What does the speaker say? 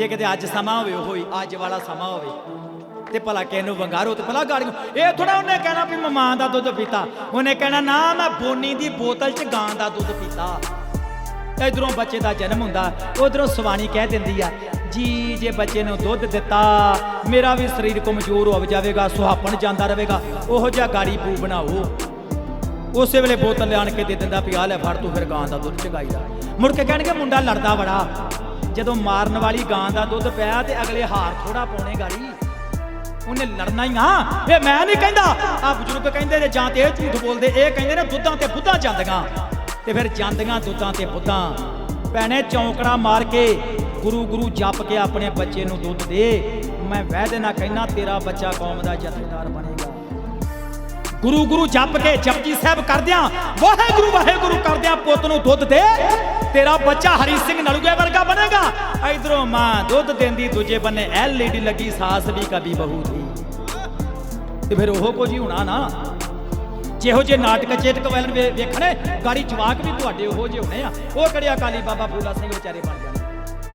ਜੇ ਕਿਤੇ ਅੱਜ ਸਮਾਂ ਹੋਵੇ, ਉਹ ਹੀ ਅੱਜ ਵਾਲਾ ਸਮਾਂ ਹੋਵੇ। ਤੇ ਭਲਾ ਕਿਹਨੂੰ ਵੰਗਾਰੋ ਤੇ ਭਲਾ ਗਾੜੀਆਂ ਇਹ ਥੋੜਾ ਉਹਨੇ ਕਹਿਣਾ ਵੀ ਮੈਂ ਮਾਂ ਦਾ ਦੁੱਧ ਪੀਤਾ। ਉਹਨੇ ਕਹਿਣਾ, ਨਾ, ਮੈਂ ਬੋਨੀ ਦੀ ਬੋਤਲ 'ਚ ਗਾਂ ਦਾ ਦੁੱਧ ਪੀਤਾ। ਇਧਰੋਂ ਬੱਚੇ ਦਾ ਜਨਮ ਹੁੰਦਾ, ਉਧਰੋਂ ਸਵਾਣੀ ਕਹਿ ਦਿੰਦੀ ਆ, ਜੀ, ਜੇ ਬੱਚੇ ਨੂੰ ਦੁੱਧ ਦਿੱਤਾ, ਮੇਰਾ ਵੀ ਸਰੀਰ ਕਮਜ਼ੋਰ ਹੋ ਜਾਵੇਗਾ, ਸੁਹਾਪਣ ਜਾਂਦਾ ਰਹੇਗਾ, ਉਹੋ ਜਿਹਾ ਗਾੜੀ ਬੂ ਬਣਾਓ। ਉਸੇ ਵੇਲੇ ਬੋਤਲ ਲਿਆਣ ਕੇ ਦੇ ਦਿੰਦਾ ਵੀ, ਆ ਲੈ ਫੜ, ਤੂੰ ਫਿਰ ਗਾਂ ਦਾ ਦੁੱਧ ਚਗਾਈਦਾ ਮੁੜ ਕੇ ਕਹਿਣਗੇ, ਮੁੰਡਾ ਲੜਦਾ ਬੜਾ। ਜਦੋਂ ਮਾਰਨ ਵਾਲੀ ਗਾਂ ਦਾ ਦੁੱਧ ਪਿਆ ਤੇ ਅਗਲੇ ਹਾਰ ਥੋੜਾ ਪਾਉਣੇ ਗਾੜੀ। ਉਹਨੇ ਲੜਨਾ ਹੀ ਆ। ਇਹ ਮੈਂ ਨਹੀਂ ਕਹਿੰਦਾ। ਆ ਬਜ਼ੁਰਗ ਕਹਿੰਦੇ ਨੇ, ਜਾਂ ਤੇ ਇਹ ਝੂਠ ਬੋਲਦੇ, ਇਹ ਕਹਿੰਦੇ ਨੇ ਦੁੱਧਾਂ ਤੇ ਬੁੱਧਾਂ ਜਾਂਦੀਆਂ। ਤੇ ਫਿਰ ਜਾਂਦੀਆਂ ਦੁੱਧਾਂ ਤੇ ਬੁੱਧਾਂ। ਭੈਣੇ ਚੌਂਕੜਾ ਮਾਰ ਕੇ ਗੁਰੂ ਗੁਰੂ ਜਪ ਕੇ ਆਪਣੇ ਬੱਚੇ ਨੂੰ ਦੁੱਧ ਦੇ। ਮੈਂ ਵਾਅਦੇ ਨਾਲ ਕਹਿਣਾ ਤੇਰਾ ਬੱਚਾ ਕੌਮ ਦਾ ਜਥੇਦਾਰ ਬਣੇਗਾ। ਗੁਰੂ ਗੁਰੂ ਜਪ ਕੇ ਜਪਜੀ ਸਾਹਿਬ ਕਰਦਿਆਂ, ਵਾਹਿਗੁਰੂ ਵਾਹਿਗੁਰੂ ਕਰਦਿਆਂ ਪੁੱਤ ਨੂੰ ਦੁੱਧ ਦੇ। ਤੇਰਾ ਬੱਚਾ ਹਰੀ ਸਿੰਘ ਨਲੂਗੇ ਵਰਗਾ ਇਧਰੋਂ ਮਾਂ ਦੁੱਧ ਦਿੰਦੀ, ਦੂਜੇ ਬੰਨੇ ਐਲਈਡੀ ਲੱਗੀ, ਸਾਸ ਵੀ ਕਦੀ ਬਹੂ ਦੀ। ਤੇ ਫਿਰ ਉਹ ਕੁਝ ਹੀ ਹੋਣਾ ਨਾ। ਜਿਹੋ ਜੇ ਨਾਟਕ ਚੇਤਕ ਵੈਲਨ ਵੇਖਣੇ, ਗਾੜੀ ਜਵਾਕ ਵੀ ਤੁਹਾਡੇ ਉਹੋ ਜਿਹੇ ਹੋਣੇ ਆ। ਉਹ ਕਿਹੜੇ ਅਕਾਲੀ ਬਾਬਾ ਫੂਲਾ ਸਿੰਘ ਵਿਚਾਰੇ ਬਣ ਜਾਣਗੇ